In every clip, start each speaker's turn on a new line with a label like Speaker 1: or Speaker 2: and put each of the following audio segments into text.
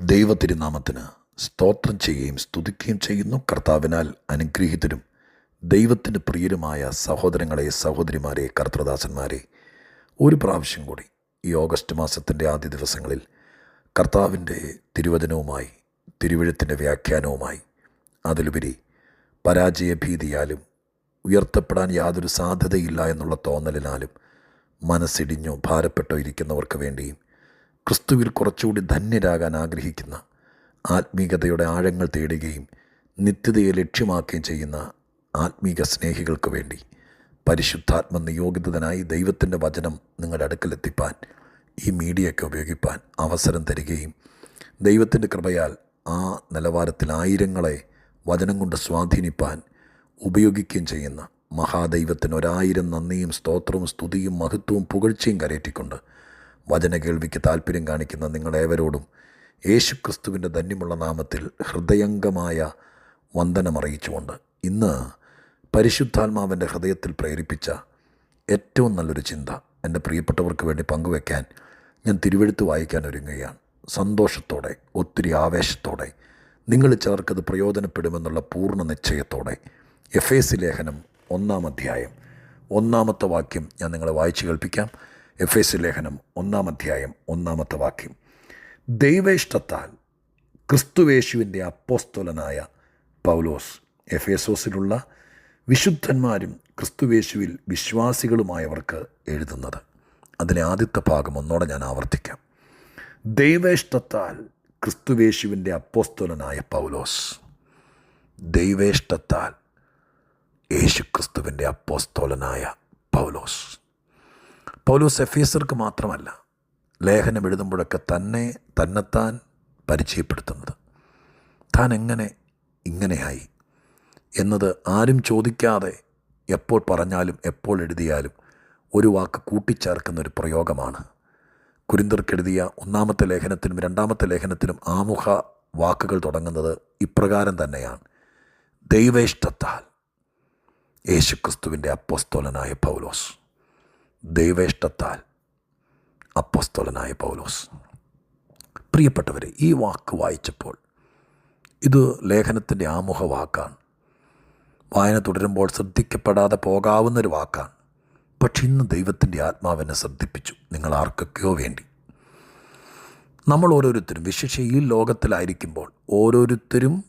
Speaker 1: ദൈവത്തിരുനാമത്തിന് സ്തോത്രം ചെയ്യുകയും സ്തുതിക്കുകയും ചെയ്യുന്നു. കർത്താവിനാൽ അനുഗ്രഹീതരും ദൈവത്തിന്റെ പ്രിയരുമായ സഹോദരങ്ങളെ സഹോദരിമാരെ കർത്തൃദാസന്മാരെ ഒരു പ്രാവശ്യം കൂടി ഈ ഓഗസ്റ്റ് മാസത്തിന്റെ ആദ്യ ദിവസങ്ങളിൽ കർത്താവിന്റെ തിരുവചനവുമായി തിരുവഴുത്തിന്റെ വ്യാഖ്യാനവുമായി അതിലുപരി പരാജയഭീതിയാലും ഉയർത്തപ്പെടാൻ യാതൊരു സാധ്യതയില്ല എന്നുള്ള തോന്നലിനാലും മനസ്സിടിഞ്ഞോ ഭാരപ്പെട്ടോ ഇരിക്കുന്നവർക്ക് വേണ്ടിയും ക്രിസ്തുവിൽ കുറച്ചുകൂടി ധന്യരാകാൻ ആഗ്രഹിക്കുന്ന ആത്മീകതയുടെ ആഴങ്ങൾ തേടുകയും നിത്യതയെ ലക്ഷ്യമാക്കുകയും ചെയ്യുന്ന ആത്മീക സ്നേഹികൾക്ക് വേണ്ടി പരിശുദ്ധാത്മ നിയോഗിതനായി ദൈവത്തിന്റെ വചനം നിങ്ങളുടെ അടുക്കലെത്തിപ്പാൻ ഈ മീഡിയയൊക്കെ ഉപയോഗിപ്പാൻ അവസരം തരികയും ദൈവത്തിന്റെ കൃപയാൽ ആ നിലവാരത്തിൽ ആയിരങ്ങളെ വചനം കൊണ്ട് സ്വാധീനിപ്പാൻ ഉപയോഗിക്കുകയും ചെയ്യുന്ന മഹാദൈവത്തിന് ഒരായിരം നന്ദിയും സ്തോത്രവും സ്തുതിയും മഹത്വവും പുകഴ്ചയും കരയറ്റിക്കൊണ്ട് വചന കേൾവിക്ക് താല്പര്യം കാണിക്കുന്ന നിങ്ങളേവരോടും യേശു ക്രിസ്തുവിന്റെ ധന്യമുള്ള നാമത്തിൽ ഹൃദയംഗമായ വന്ദനമറിയിച്ചുകൊണ്ട് ഇന്ന് പരിശുദ്ധാത്മാവിന്റെ ഹൃദയത്തിൽ പ്രേരിപ്പിച്ച ഏറ്റവും നല്ലൊരു ചിന്ത എന്റെ പ്രിയപ്പെട്ടവർക്ക് വേണ്ടി പങ്കുവെക്കാൻ ഞാൻ തിരുവെഴുത്ത് വായിക്കാൻ ഒരുങ്ങുകയാണ്. സന്തോഷത്തോടെ ഒത്തിരി ആവേശത്തോടെ നിങ്ങൾ ചിലർക്കത് പ്രയോജനപ്പെടുമെന്നുള്ള പൂർണ നിശ്ചയത്തോടെ. എഫ് എസ് ലേഖനം ഒന്നാം അധ്യായം. ഒന്നാമത്തെ വാക്യം ഞാൻ നിങ്ങളെ വായിച്ചു കേൾപ്പിക്കാം. എഫ് എസ് ലേഖനം ഒന്നാം അധ്യായം ഒന്നാമത്തെ വാക്യം. ദൈവേഷ്ടത്താൽ ക്രിസ്തുവേശുവിന്റെ അപ്പോസ്തോലനായ പൗലോസ് എഫ് എസോസിലുള്ള വിശുദ്ധന്മാരും ക്രിസ്തുവേശുവിൽ വിശ്വാസികളുമായവർക്ക് എഴുതുന്നത്. അതിലെ ആദ്യത്തെ ഭാഗം ഒന്നോടെ ഞാൻ ആവർത്തിക്കാം. ദൈവേഷ്ടത്താൽ ക്രിസ്തുവേശുവിന്റെ അപ്പോസ്തോലനായ പൗലോസ്. ദൈവേഷ്ടത്താൽ യേശുക്രിസ്തുവിന്റെ അപ്പോസ്തോലനായ പൗലോസ്. പൗലോസ് എഫീസർക്ക് മാത്രമല്ല ലേഖനം എഴുതുമ്പോഴൊക്കെ തന്നെ തന്നെത്താൻ പരിചയപ്പെടുത്തുന്നത്. താൻ എങ്ങനെ ഇങ്ങനെയായി എന്നത് ആരും ചോദിക്കാതെ എപ്പോൾ പറഞ്ഞാലും എപ്പോൾ എഴുതിയാലും ഒരു വാക്ക് കൂട്ടിച്ചേർക്കുന്ന ഒരു പ്രയോഗമാണ്. കുരിന്തർക്കെഴുതിയ ഒന്നാമത്തെ ലേഖനത്തിനും രണ്ടാമത്തെ ലേഖനത്തിനും ആമുഖ വാക്കുകൾ തുടങ്ങുന്നത് ഇപ്രകാരം തന്നെയാണ്. ദൈവേഷ്ടത്താൽ യേശുക്രിസ്തുവിന്റെ അപ്പോസ്തോലനായ പൗലോസ്. ദൈവേഷ്ടത്താൽ അപ്പസ്തോലനായ പൗലോസ്. പ്രിയപ്പെട്ടവരെ ഈ വാക്ക് വായിച്ചപ്പോൾ ഇത് ലേഖനത്തിന്റെ ആമുഖ വാക്കാണ് വായന തുടരുമ്പോൾ ശ്രദ്ധിക്കപ്പെടാതെ പോകാവുന്നൊരു വാക്കാണ്. പക്ഷെ ഇന്ന് ദൈവത്തിന്റെ ആത്മാവിനെ ശ്രദ്ധിപ്പിച്ചു നിങ്ങൾ ആർക്കൊക്കെയോ വേണ്ടി. നമ്മൾ ഓരോരുത്തരും വിശേഷ ഈ ലോകത്തിലായിരിക്കുമ്പോൾ ഓരോരുത്തരും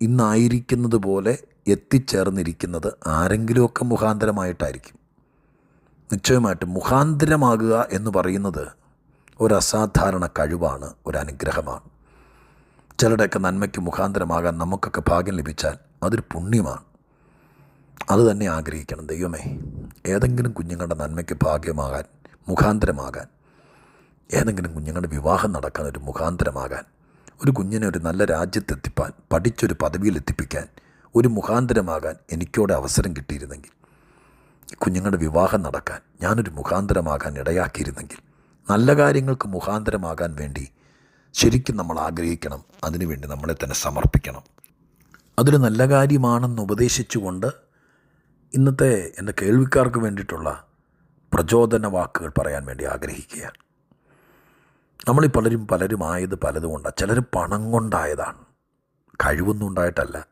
Speaker 1: ഇന്നായിരിക്കുന്നത് പോലെ എത്തിച്ചേർന്നിരിക്കുന്നത് ആരെങ്കിലുമൊക്കെ മുഖാന്തരമായിട്ടായിരിക്കും. നിശ്ചയമായിട്ടും മുഖാന്തരമാകുക എന്ന് പറയുന്നത് ഒരു അസാധാരണ കഴിവാണ് ഒരു അനുഗ്രഹമാണ് ചിലരുടെയൊക്കെ നന്മയ്ക്ക് മുഖാന്തരമാകാൻ നമുക്കൊക്കെ ഭാഗ്യം ലഭിച്ചാൽ അതൊരു പുണ്യമാണ്. അത് തന്നെ ആഗ്രഹിക്കണം. ദൈവമേ ഏതെങ്കിലും കുഞ്ഞുങ്ങളുടെ നന്മയ്ക്ക് ഭാഗ്യമാകാൻ മുഖാന്തരമാകാൻ ഏതെങ്കിലും കുഞ്ഞുങ്ങളുടെ വിവാഹം നടക്കാൻ ഒരു മുഖാന്തരമാകാൻ ഒരു കുഞ്ഞിനെ ഒരു നല്ല രാജ്യത്തെത്തിപ്പാൻ പഠിച്ചൊരു പദവിയിലെത്തിപ്പിക്കാൻ ഒരു മുഖാന്തരമാകാൻ എനിക്കോടെ അവസരം കിട്ടിയിരുന്നെങ്കിൽ കുഞ്ഞുങ്ങളുടെ വിവാഹം നടക്കാൻ ഞാനൊരു മുഖാന്തരമാകാൻ ഇടയാക്കിയിരുന്നെങ്കിൽ നല്ല കാര്യങ്ങൾക്ക് മുഖാന്തരമാകാൻ വേണ്ടി ശരിക്കും നമ്മൾ ആഗ്രഹിക്കണം. അതിനുവേണ്ടി നമ്മളെ തന്നെ സമർപ്പിക്കണം. അതൊരു നല്ല കാര്യമാണെന്ന് ഉപദേശിച്ചുകൊണ്ട് ഇന്നത്തെ എന്റെ കേൾവിക്കാർക്ക് വേണ്ടിയിട്ടുള്ള പ്രചോദന വാക്കുകൾ പറയാൻ വേണ്ടി ആഗ്രഹിക്കുകയാണ്. നമ്മളീ പലരും പലരും ആയത് പലതുകൊണ്ടാണ് ചിലർ പണം കൊണ്ടായതാണ്. കഴിവൊന്നും ഉണ്ടായിട്ടല്ല.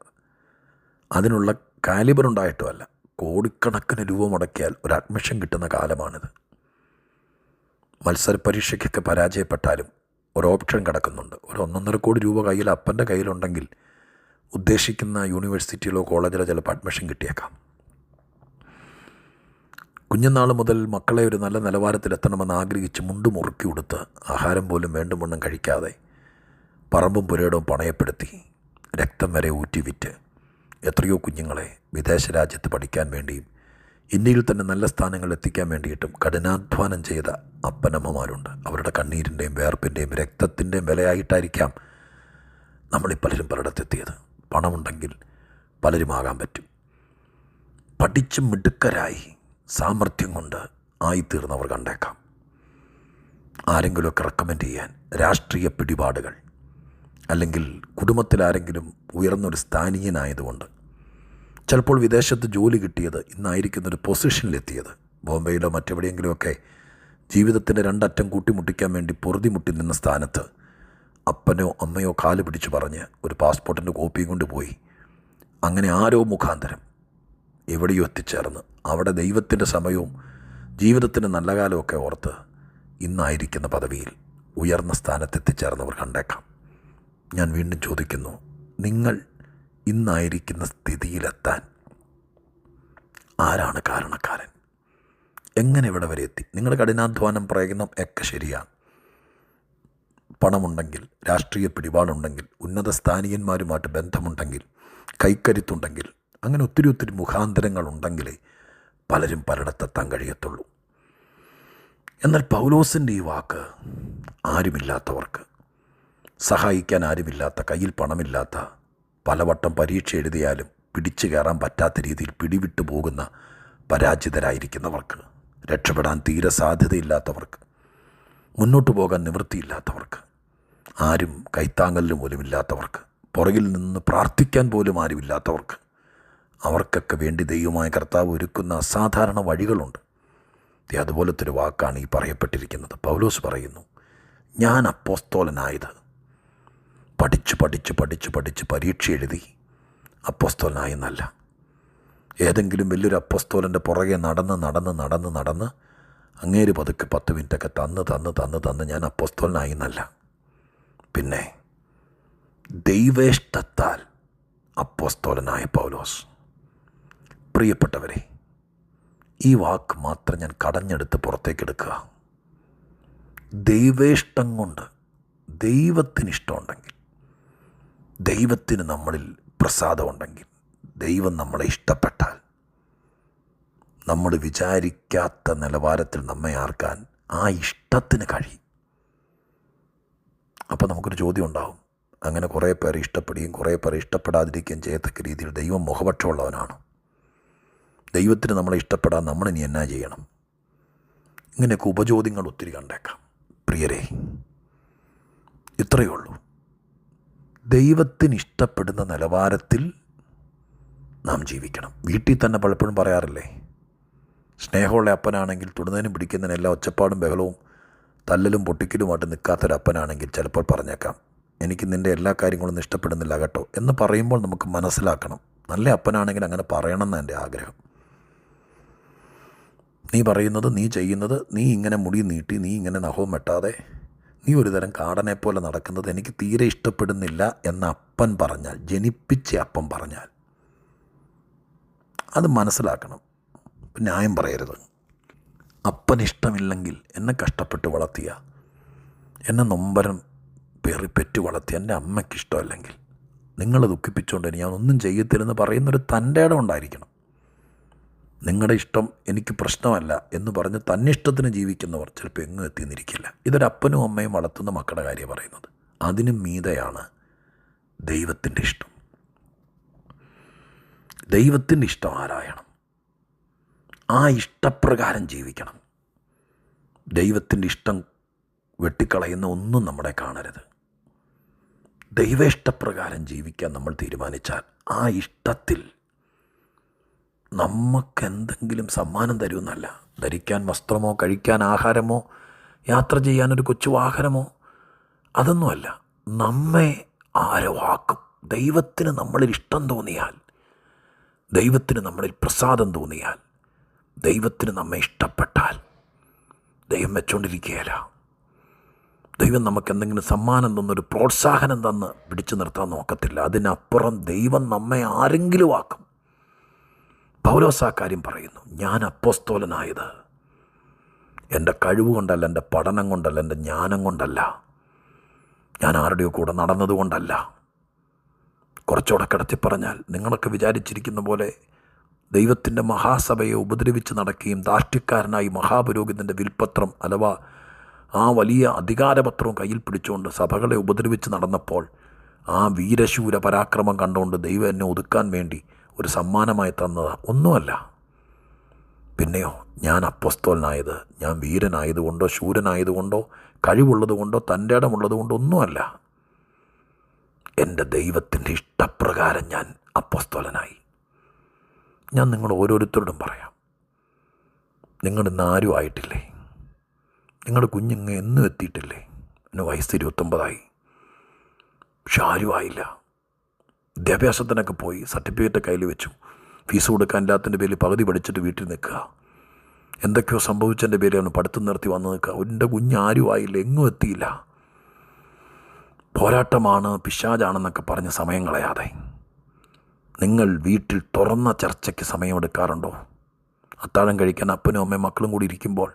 Speaker 1: അതിനുള്ള കാലിബർ ഉണ്ടായിട്ടുമല്ല. കോടിക്കണക്കിന് രൂപ മുടക്കിയാൽ ഒരു അഡ്മിഷൻ കിട്ടുന്ന കാലമാണിത്. മത്സര പരീക്ഷയ്ക്കൊക്കെ പരാജയപ്പെട്ടാലും ഒരു ഓപ്ഷൻ കിടക്കുന്നുണ്ട്. ഒരു ഒന്നൊന്നര കോടി രൂപ കയ്യിൽ അപ്പന്റെ കയ്യിലുണ്ടെങ്കിൽ ഉദ്ദേശിക്കുന്ന യൂണിവേഴ്സിറ്റിയിലോ കോളേജിലോ ചിലപ്പോൾ അഡ്മിഷൻ കിട്ടിയേക്കാം. കുഞ്ഞുനാൾ മുതൽ മക്കളെ ഒരു നല്ല നിലവാരത്തിലെത്തണമെന്ന് ആഗ്രഹിച്ച് മുണ്ട് മുറുക്കി കൊടുത്ത് ആഹാരം പോലും വേണ്ടുമുണ്ണം കഴിക്കാതെ പറമ്പും പുരയിടവും പണയപ്പെടുത്തി രക്തം വരെ ഊറ്റി വിറ്റ് എത്രയോ കുഞ്ഞുങ്ങളെ വിദേശ രാജ്യത്ത് പഠിക്കാൻ വേണ്ടിയും ഇന്ത്യയിൽ തന്നെ നല്ല സ്ഥാനങ്ങളിൽ എത്തിക്കാൻ വേണ്ടിയിട്ടും കഠിനാധ്വാനം ചെയ്ത അപ്പനമ്മമാരുണ്ട്. അവരുടെ കണ്ണീരിന്റെയും വേർപ്പിന്റെയും രക്തത്തിന്റെയും വിലയായിട്ടായിരിക്കാം നമ്മളീ പലരും പലയിടത്തെത്തിയത്. പണമുണ്ടെങ്കിൽ പലരുമാകാൻ പറ്റും. പഠിച്ച് മിടുക്കരായി സാമർഥ്യം കൊണ്ട് ആയിത്തീർന്നവർ കണ്ടേക്കാം. ആരെങ്കിലുമൊക്കെ റെക്കമെൻഡ് ചെയ്യാൻ രാഷ്ട്രീയ പിടിപാടുകൾ അല്ലെങ്കിൽ കുടുംബത്തിൽ ആരെങ്കിലും ഉയർന്നൊരു സ്ഥാനീയനായതുകൊണ്ട് ചിലപ്പോൾ വിദേശത്ത് ജോലി കിട്ടിയത് ഇന്നായിരിക്കുന്ന ഒരു പൊസിഷനിലെത്തിയത്. ബോംബെയിലോ മറ്റെവിടെയെങ്കിലുമൊക്കെ ജീവിതത്തിന്റെ രണ്ടറ്റം കൂട്ടിമുട്ടിക്കാൻ വേണ്ടി പൊറുതിമുട്ടി നിന്ന സ്ഥാനത്ത് അപ്പനോ അമ്മയോ കാൽ പിടിച്ച് പറഞ്ഞ് ഒരു പാസ്പോർട്ടിന്റെ കോപ്പിയും കൊണ്ട് പോയി. അങ്ങനെ ആരോ മുഖാന്തരം എവിടെയോ എത്തിച്ചേർന്ന്. അവിടെ ദൈവത്തിന്റെ സമയവും ജീവിതത്തിന്റെ നല്ല കാലമൊക്കെ ഓർത്ത് ഇന്നായിരിക്കുന്ന പദവിയിൽ ഉയർന്ന സ്ഥാനത്തെത്തിച്ചേർന്നവർ കണ്ടേക്കാം. ഞാൻ വീണ്ടും ചോദിക്കുന്നു നിങ്ങൾ ഇന്നായിരിക്കുന്ന സ്ഥിതിയിലെത്താൻ. ആരാണ് കാരണക്കാരൻ? എങ്ങനെ ഇവിടെ വരെ എത്തി? നിങ്ങളുടെ കഠിനാധ്വാനം പ്രയത്നം ഒക്കെ ശരിയാണ്. പണമുണ്ടെങ്കിൽ രാഷ്ട്രീയ പിടിപാടുണ്ടെങ്കിൽ ഉന്നത സ്ഥാനീയന്മാരുമായിട്ട് ബന്ധമുണ്ടെങ്കിൽ കൈക്കരുത്തുണ്ടെങ്കിൽ അങ്ങനെ ഒത്തിരി ഒത്തിരി മുഖാന്തരങ്ങളുണ്ടെങ്കിലേ പലരും പലയിടത്തെത്താൻ കഴിയത്തുള്ളൂ. എന്നാൽ പൗലോസിന്റെ ഈ വാക്ക് ആരുമില്ലാത്തവർക്ക് സഹായിക്കാൻ ആരുമില്ലാത്ത കയ്യിൽ പണമില്ലാത്ത പലവട്ടം പരീക്ഷ എഴുതിയാലും പിടിച്ചു കയറാൻ പറ്റാത്ത രീതിയിൽ പിടിവിട്ടു പോകുന്ന പരാജിതരായിരിക്കുന്നവർക്ക് രക്ഷപ്പെടാൻ തീരെ സാധ്യതയില്ലാത്തവർക്ക് മുന്നോട്ട് പോകാൻ നിവൃത്തിയില്ലാത്തവർക്ക് ആരും കൈത്താങ്ങലിന് പോലും ഇല്ലാത്തവർക്ക് പുറകിൽ നിന്ന് പ്രാർത്ഥിക്കാൻ പോലും ആരുമില്ലാത്തവർക്ക് അവർക്കൊക്കെ വേണ്ടി ദൈവമായ കർത്താവ് ഒരുക്കുന്ന അസാധാരണ വഴികളുണ്ട്. അതുപോലത്തെ ഒരു വാക്കാണ് ഈ പറയപ്പെട്ടിരിക്കുന്നത്. പൗലോസ് പറയുന്നു ഞാൻ അപ്പോസ്തോലനായത് പഠിച്ച് പഠിച്ച് പഠിച്ച് പഠിച്ച് പരീക്ഷ എഴുതി. അപ്പസ്തോലനായെന്നല്ല ഏതെങ്കിലും വലിയൊരു അപ്പസ്തോലന്റെ പുറകെ നടന്ന് നടന്ന് നടന്ന് നടന്ന് അങ്ങേര് പതുക്കെ പത്ത് മിനിറ്റൊക്കെ തന്ന് തന്ന് തന്ന് തന്ന് ഞാൻ അപ്പസ്തോലനായെന്നല്ല പിന്നെ ദൈവേഷ്ടത്താൽ അപ്പോസ്തോലനായ പൗലോസ്. പ്രിയപ്പെട്ടവരെ ഈ വാക്ക് മാത്രം ഞാൻ കടഞ്ഞെടുത്ത് പുറത്തേക്കെടുക്കുക. ദൈവേഷ്ടം കൊണ്ട് ദൈവത്തിന് ഇഷ്ടമുണ്ടെങ്കിൽ ദൈവത്തിന് നമ്മളിൽ പ്രസാദമുണ്ടെങ്കിൽ ദൈവം നമ്മളെ ഇഷ്ടപ്പെട്ടാൽ നമ്മൾ വിചാരിക്കാത്ത നിലവാരത്തിൽ നമ്മെ ആർക്കാൻ ആ ഇഷ്ടത്തിന് കഴിയും. അപ്പോൾ നമുക്കൊരു ചോദ്യം ഉണ്ടാകും അങ്ങനെ കുറേ പേർ ഇഷ്ടപ്പെടുകയും കുറേ പേർ ഇഷ്ടപ്പെടാതിരിക്കുകയും ചെയ്യത്തക്ക രീതിയിൽ ദൈവം മുഖപക്ഷമുള്ളവനാണ്. ദൈവത്തിന് നമ്മളെ ഇഷ്ടപ്പെടാൻ നമ്മൾ ഇനി എന്നാ ചെയ്യണം? ഇങ്ങനെയൊക്കെ ഉപചോദ്യങ്ങൾ ഒത്തിരി കണ്ടേക്കാം. പ്രിയരെ ഇത്രയേ ഉള്ളൂ. ദൈവത്തിന് ഇഷ്ടപ്പെടുന്ന നിലവാരത്തിൽ നാം ജീവിക്കണം. വീട്ടിൽ തന്നെ പലപ്പോഴും പറയാറില്ലേ സ്നേഹമുള്ള അപ്പനാണെങ്കിൽ തൊടുന്നതിനും പിടിക്കുന്നതിനും എല്ലാ ഒച്ചപ്പാടും ബഹളവും തല്ലലും പൊട്ടിക്കലുമായിട്ട് നിൽക്കാത്തൊരപ്പനാണെങ്കിൽ ചിലപ്പോൾ പറഞ്ഞേക്കാം എനിക്ക് നിന്റെ എല്ലാ കാര്യങ്ങളൊന്നും ഇഷ്ടപ്പെടുന്നില്ല കേട്ടോ എന്ന് പറയുമ്പോൾ നമുക്ക് മനസ്സിലാക്കണം. നല്ല അപ്പനാണെങ്കിൽ അങ്ങനെ പറയണം എന്നാണ് എന്റെ ആഗ്രഹം. നീ പറയുന്നത് നീ ചെയ്യുന്നത് നീ ഇങ്ങനെ മുടി നീട്ടി നീ ഇങ്ങനെ നഖവും വെട്ടാതെ നീ ഒരു തരം കാടനെ പോലെ നടക്കുന്നത് എനിക്ക് തീരെ ഇഷ്ടപ്പെടുന്നില്ല എന്ന അപ്പൻ പറഞ്ഞാൽ ജനിപ്പിച്ച അപ്പൻ പറഞ്ഞാൽ. അത് മനസ്സിലാക്കണം. ന്യായം പറയരുത്. അപ്പൻ ഇഷ്ടമില്ലെങ്കിൽ എന്നെ കഷ്ടപ്പെട്ട് വളർത്തിയ എന്നെ നൊമ്പരം പെറിപ്പെറ്റ് വളർത്തി വളർത്തിയ എന്റെ അമ്മയ്ക്ക് ഇഷ്ടമല്ലെങ്കിൽ നിങ്ങളെ ദുഃഖിപ്പിച്ചുകൊണ്ട് ഞാൻ ഒന്നും ചെയ്യത്തില്ലെന്ന് പറയുന്നൊരു തന്റെ ഇടം ഉണ്ടായിരിക്കണം. നിങ്ങളുടെ ഇഷ്ടം എനിക്ക് പ്രശ്നമല്ല എന്ന് പറഞ്ഞ് തന്നിഷ്ടത്തിന് ജീവിക്കുന്നവർ ചിലപ്പോൾ എങ്ങും എത്തിയെന്നിരിക്കില്ല ഇതൊരപ്പനും അമ്മയും വളർത്തുന്ന മക്കളുടെ കാര്യം പറയുന്നത്. അതിനും മീതയാണ് ദൈവത്തിന്റെ ഇഷ്ടം. ദൈവത്തിന്റെ ഇഷ്ടം ആരായണം? ആ ഇഷ്ടപ്രകാരം ജീവിക്കണം. ദൈവത്തിന്റെ ഇഷ്ടം വെട്ടിക്കളയുന്ന ഒന്നും നമ്മളെ കാണരുത്. ദൈവ ഇഷ്ടപ്രകാരം ജീവിക്കാൻ നമ്മൾ തീരുമാനിച്ചാൽ ആ ഇഷ്ടത്തിൽ നമുക്ക് എന്തെങ്കിലും സമ്മാനം തരുമെന്നല്ല ധരിക്കാൻ വസ്ത്രമോ കഴിക്കാൻ ആഹാരമോ യാത്ര ചെയ്യാനൊരു കൊച്ചു വാഹനമോ അതൊന്നുമല്ല. നമ്മെ ആരോ ആക്കും ദൈവത്തിന് നമ്മളിൽ ഇഷ്ടം തോന്നിയാൽ ദൈവത്തിന് നമ്മളിൽ പ്രസാദം തോന്നിയാൽ ദൈവത്തിന് നമ്മെ ഇഷ്ടപ്പെട്ടാൽ ദൈവം വെച്ചുകൊണ്ടിരിക്കുകയല്ല ദൈവം നമുക്ക് എന്തെങ്കിലും സമ്മാനം തന്നൊരു പ്രോത്സാഹനം തന്ന് പിടിച്ചു നിർത്താൻ നോക്കത്തില്ല. അതിനപ്പുറം ദൈവം നമ്മെ ആരെങ്കിലും ആക്കും. പൗലോസ് ആ കാര്യം പറയുന്നു ഞാൻ അപ്പോസ്തോലനായത്. എന്റെ കഴിവ് കൊണ്ടല്ല എന്റെ പഠനം കൊണ്ടല്ല എന്റെ ജ്ഞാനം കൊണ്ടല്ല. ഞാൻ ആരുടെയോ കൂടെ നടന്നതുകൊണ്ടല്ല കുറച്ചുകൂടെ കിടത്തി പറഞ്ഞാൽ നിങ്ങളൊക്കെ വിചാരിച്ചിരിക്കുന്ന പോലെ ദൈവത്തിന്റെ മഹാസഭയെ ഉപദ്രവിച്ച് നടക്കുകയും ദാഷ്ട്യക്കാരനായി മഹാപുരോഹിതന്റെ വിൽപത്രം അഥവാ ആ വലിയ അധികാരപത്രവും കയ്യിൽ പിടിച്ചുകൊണ്ട് സഭകളെ ഉപദ്രവിച്ച് നടന്നപ്പോൾ ആ വീരശൂര പരാക്രമം കണ്ടുകൊണ്ട് ദൈവം എന്നെ ഒതുക്കാൻ വേണ്ടി ഒരു സമ്മാനമായി തന്നത് ഒന്നുമല്ല. പിന്നെയോ ഞാൻ അപ്പസ്തോലനായത് ഞാൻ വീരനായതുകൊണ്ടോ ശൂരനായതുകൊണ്ടോ കഴിവുള്ളതുകൊണ്ടോ തന്റെ ഇടമുള്ളതുകൊണ്ടോ ഒന്നുമല്ല. എന്റെ ദൈവത്തിന്റെ ഇഷ്ടപ്രകാരം ഞാൻ അപ്പസ്തോലനായി. ഞാൻ നിങ്ങൾ ഓരോരുത്തരോടും പറയാം. നിങ്ങൾ ഇന്ന് ആരും ആയിട്ടില്ലേ? നിങ്ങളുടെ കുഞ്ഞിങ്ങ് എന്നും എത്തിയിട്ടില്ലേ? എന്നെ വയസ്സ് ഇരുപത്തൊമ്പതായി. പക്ഷെ ആരും ആയില്ല. വിദ്യാഭ്യാസത്തിനൊക്കെ പോയി സർട്ടിഫിക്കറ്റ് കയ്യിൽ വെച്ചു. ഫീസ് കൊടുക്കാൻ ഇല്ലാത്തതിന്റെ പേരിൽ പകുതി പഠിച്ചിട്ട് വീട്ടിൽ നിൽക്കുക. എന്തൊക്കെയോ സംഭവിച്ചതിന്റെ പേരിലാണ് പഠിത്തം നിർത്തി വന്ന് നിൽക്കുക. എന്റെ കുഞ്ഞ് ആരും ആയില്ല എങ്ങും എത്തിയില്ല. പോരാട്ടമാണ് പിശാജാണെന്നൊക്കെ പറഞ്ഞ് സമയം കളയാതെ. നിങ്ങൾ വീട്ടിൽ തുറന്ന ചർച്ചയ്ക്ക് സമയമെടുക്കാറുണ്ടോ? അത്താഴം കഴിക്കാൻ അപ്പനും അമ്മയും മക്കളും കൂടി ഇരിക്കുമ്പോൾ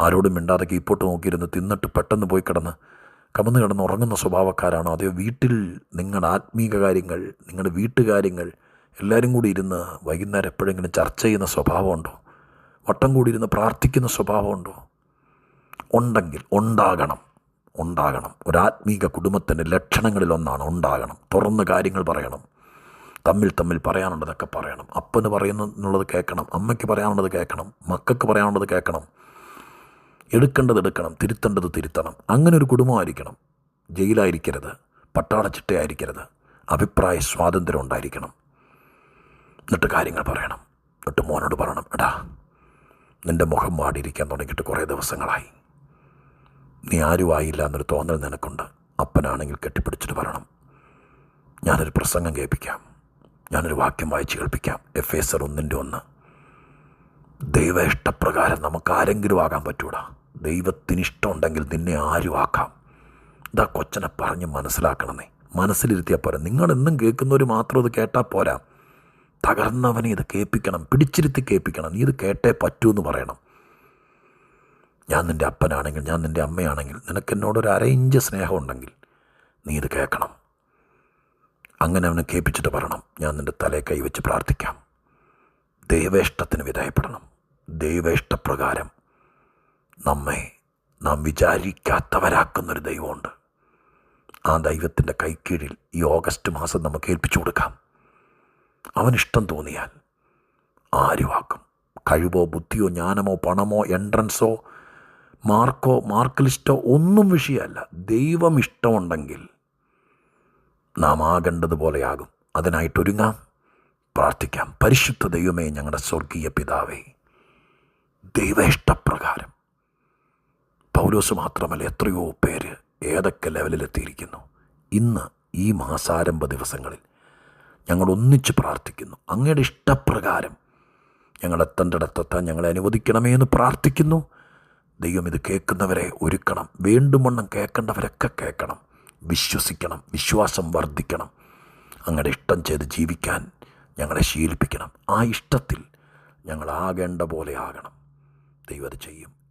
Speaker 1: ആരോടും മിണ്ടാതെ കീപ്പോട്ട് നോക്കിയിരുന്ന് തിന്നിട്ട് പെട്ടെന്ന് പോയി കിടന്ന് കമന്ന് കിടന്ന് ഉറങ്ങുന്ന സ്വഭാവക്കാരാണോ? അതോ വീട്ടിൽ നിങ്ങളുടെ ആത്മീക കാര്യങ്ങൾ നിങ്ങളുടെ വീട്ടുകാര്യങ്ങൾ എല്ലാവരും കൂടി ഇരുന്ന് വൈകുന്നേരം എപ്പോഴെങ്കിലും ചർച്ച ചെയ്യുന്ന സ്വഭാവമുണ്ടോ? വട്ടം കൂടി ഇരുന്ന് പ്രാർത്ഥിക്കുന്ന സ്വഭാവമുണ്ടോ? ഉണ്ടെങ്കിൽ ഉണ്ടാകണം ഉണ്ടാകണം. ഒരാത്മീക കുടുംബത്തിന്റെ ലക്ഷണങ്ങളിലൊന്നാണ് ഉണ്ടാകണം. തുറന്ന് കാര്യങ്ങൾ പറയണം. തമ്മിൽ തമ്മിൽ പറയാനുള്ളതൊക്കെ പറയണം. അപ്പന് പറയുന്നുള്ളത് കേൾക്കണം അമ്മയ്ക്ക് പറയാനുള്ളത് കേൾക്കണം മക്കൾക്ക് പറയാനുള്ളത് കേൾക്കണം. എടുക്കേണ്ടത് എടുക്കണം തിരുത്തേണ്ടത് തിരുത്തണം. അങ്ങനെ ഒരു കുടുംബമായിരിക്കണം. ജയിലായിരിക്കരുത് പട്ടാളച്ചിട്ടയായിരിക്കരുത്. അഭിപ്രായ സ്വാതന്ത്ര്യം ഉണ്ടായിരിക്കണം. എന്നിട്ട് കാര്യങ്ങൾ പറയണം. എന്നിട്ട് മോനോട് പറയണം എടാ നിന്റെ മുഖം വാടിയിരിക്കാൻ തുടങ്ങിയിട്ട് കുറേ ദിവസങ്ങളായി. നീ ആരും ആയില്ല എന്നൊരു തോന്നൽ നിനക്കുണ്ട്. അപ്പനാണെങ്കിൽ കെട്ടിപ്പിടിച്ചിട്ട് പറയണം ഞാനൊരു പ്രസംഗം കേൾപ്പിക്കാം. ഞാനൊരു വാക്യം വായിച്ച് കേൾപ്പിക്കാം. എഫ് എ സർ ഒന്നിന്റെ ഒന്ന്. ദൈവ ഇഷ്ടപ്രകാരം നമുക്ക് ആരെങ്കിലും ആകാൻ പറ്റൂടാ. ദൈവത്തിന് ഇഷ്ടമുണ്ടെങ്കിൽ നിന്നെ ആരും ആക്കാം. ഇതാ കൊച്ചനെ പറഞ്ഞ് മനസ്സിലാക്കണമെന്നേ മനസ്സിലിരുത്തിയാൽ പോരാ. നിങ്ങളെന്നും കേൾക്കുന്നവർ മാത്രം ഇത് കേട്ടാൽ പോരാ. തകർന്നവനെ ഇത് കേൾപ്പിക്കണം. പിടിച്ചിരുത്തി കേൾപ്പിക്കണം. നീ ഇത് കേട്ടേ പറ്റൂ എന്ന് പറയണം. ഞാൻ നിന്റെ അപ്പനാണെങ്കിൽ ഞാൻ നിന്റെ അമ്മയാണെങ്കിൽ നിനക്ക് എന്നോടൊരു അര ഇഞ്ച് സ്നേഹമുണ്ടെങ്കിൽ നീ ഇത് കേൾക്കണം. അങ്ങനെ അവനെ കേൾപ്പിച്ചിട്ട് പറയണം ഞാൻ നിന്റെ തലയെ കൈവച്ച് പ്രാർത്ഥിക്കാം. ദൈവേഷ്ടത്തിന് വിധേയപ്പെടണം. ദൈവേഷ്ടപ്രകാരം നമ്മെ നാം വിചാരിക്കാത്തവരാക്കുന്നൊരു ദൈവമുണ്ട്. ആ ദൈവത്തിന്റെ കൈക്കീഴിൽ ഈ ഓഗസ്റ്റ് മാസം നമുക്ക് ഏൽപ്പിച്ചു കൊടുക്കാം. അവനിഷ്ടം തോന്നിയാൽ ആരുവാക്കും കഴിവോ ബുദ്ധിയോ ജ്ഞാനമോ പണമോ എൻട്രൻസോ മാർക്കോ മാർക്ക് ലിസ്റ്റോ ഒന്നും വിഷയമല്ല. ദൈവം ഇഷ്ടമുണ്ടെങ്കിൽ നാം ആകേണ്ടതുപോലെയാകും അതിനായിട്ടൊരുങ്ങാം. പ്രാർത്ഥിക്കാം. പരിശുദ്ധ ദൈവമേ ഞങ്ങളുടെ സ്വർഗീയ പിതാവേ ദൈവ ഇഷ്ടപ്രകാരം പൗലോസ് മാത്രമല്ല എത്രയോ പേര് ഏതൊക്കെ ലെവലിലെത്തിയിരിക്കുന്നു. ഇന്ന് ഈ മാസാരംഭ ദിവസങ്ങളിൽ ഞങ്ങൾ ഒന്നിച്ച് പ്രാർത്ഥിക്കുന്നു. അങ്ങയുടെ ഇഷ്ടപ്രകാരം ഞങ്ങൾ എത്തേണ്ടിടത്തെത്താൻ ഞങ്ങളെ അനുവദിക്കണമേ എന്ന് പ്രാർത്ഥിക്കുന്നു. ദൈവം ഇത് കേൾക്കുന്നവരെ ഒരുക്കണം. വേണ്ടുമണ്ണം കേൾക്കേണ്ടവരൊക്കെ കേൾക്കണം. വിശ്വസിക്കണം. വിശ്വാസം വർദ്ധിക്കണം. അങ്ങയുടെ ഇഷ്ടം ചെയ്ത് ജീവിക്കാൻ ഞങ്ങളെ ശീലിപ്പിക്കണം. ആ ഇഷ്ടത്തിൽ ഞങ്ങളാകേണ്ട പോലെ ആകണം. ദൈവം അത് ചെയ്യും.